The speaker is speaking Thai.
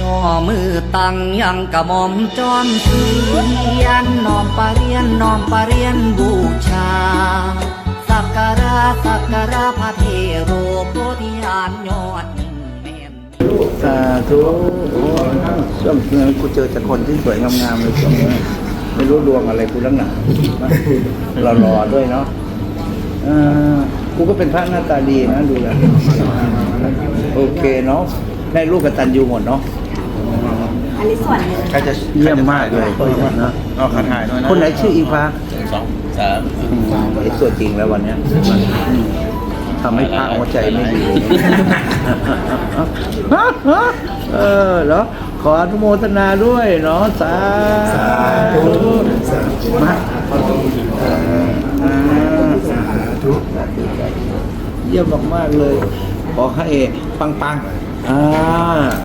ย่อมือตั้งยังกระหม่อมจอมเทียนน้อมปาเรียนน้อมปาเรียนบูชา สักการะสักการะพระเทโรโพธิญาณยอดยิ่งแม่นสาธุโอ้ช่วงนี้กูเจอแต่คนที่สวยงามๆเลยช่วงนี้ไม่รู้ดวงอะไรกูลังหนาหล่อๆด้วยเนาะกูก็เป็นพระหน้าตาดีนะดูแลโอเคเนาะ ได้ลูกกตันยูหมดเนาะอันนี้ส่วนหนึ่งใครจะเยี่ยมมากเลยนะนะเอาขาถ่ายหน่อยนะคนไหนชื่ออีฟ้าสองสามอืมเห็นตัวจริงแล้ววันเนี้ยอืมทำให้พระหัวใจไม่ดีเออเหรอขออนุโมทนาด้วยเนาะสาธุมาอ่าสาธุเยี่ยมมากๆเลย ขอให้ปังๆ อ่า